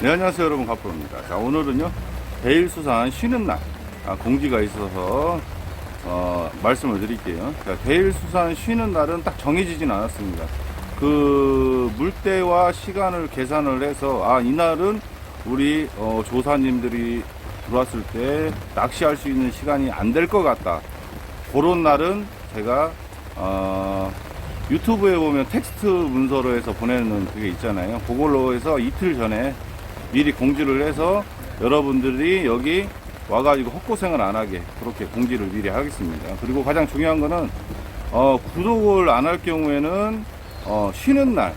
네, 안녕하세요 여러분 가프로입니다. 자 오늘은요 대일수산 쉬는 날 아, 공지가 있어서 어, 말씀을 드릴게요. 자, 대일수산 쉬는 날은 딱 정해지진 않았습니다. 그 물때와 시간을 계산을 해서 아 이날은 우리 어, 조사님들이 들어왔을 때 낚시할 수 있는 시간이 안 될 것 같다. 그런 날은 제가 어, 유튜브에 보면 텍스트 문서로 해서 보내는 그게 있잖아요. 그걸로 해서 이틀 전에 미리 공지를 해서 여러분들이 여기 와가지고 헛고생을 안 하게 그렇게 공지를 미리 하겠습니다. 그리고 가장 중요한 거는 어, 구독을 안 할 경우에는 어, 쉬는 날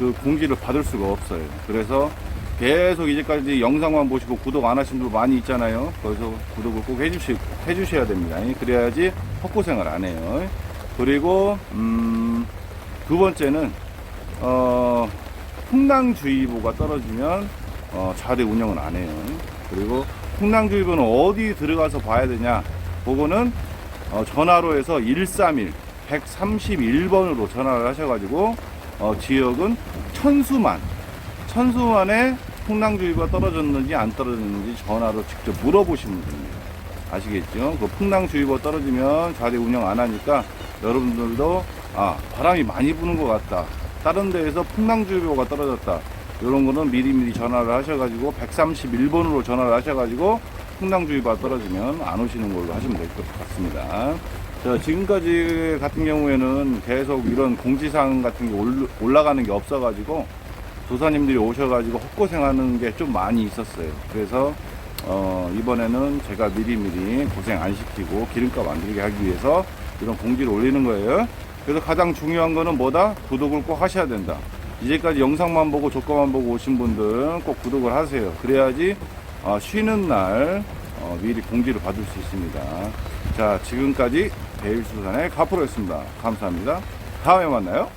그 공지를 받을 수가 없어요. 그래서 계속 이제까지 영상만 보시고 구독 안 하신 분 많이 있잖아요. 그래서 구독을 꼭 해주시, 해주셔야 됩니다. 그래야지 헛고생을 안 해요. 그리고 음, 두 번째는 어, 풍랑주의보가 떨어지면 어, 좌대 운영은 안 해요. 그리고 풍랑주의보는 어디 들어가서 봐야 되냐? 그거는 어, 전화로 해서 131, 131번으로 전화를 하셔가지고 어, 지역은 천수만, 천수만에 풍랑주의보가 떨어졌는지 안 떨어졌는지 전화로 직접 물어보시면 됩니다. 아시겠죠? 그 풍랑주의보 떨어지면 좌대 운영 안 하니까 여러분들도 아 바람이 많이 부는 것 같다. 다른 데에서 풍랑주의보가 떨어졌다. 이런 거는 미리미리 전화를 하셔가지고 131번으로 전화를 하셔가지고 풍랑주의보가 떨어지면 안 오시는 걸로 하시면 될 것 같습니다. 자, 지금까지 같은 경우에는 계속 이런 공지사항 같은 게 올- 올라가는 게 없어가지고 조사님들이 오셔가지고 헛고생하는 게 좀 많이 있었어요. 그래서 어, 이번에는 제가 미리미리 고생 안 시키고 기름값 안 들게 하기 위해서 이런 공지를 올리는 거예요. 그래서 가장 중요한 거는 뭐다? 구독을 꼭 하셔야 된다. 이제까지 영상만 보고 조건만 보고 오신 분들은 꼭 구독을 하세요. 그래야지 어, 쉬는 날 어, 미리 공지를 받을 수 있습니다. 자, 지금까지 대일수산의 가프로였습니다. 감사합니다. 다음에 만나요.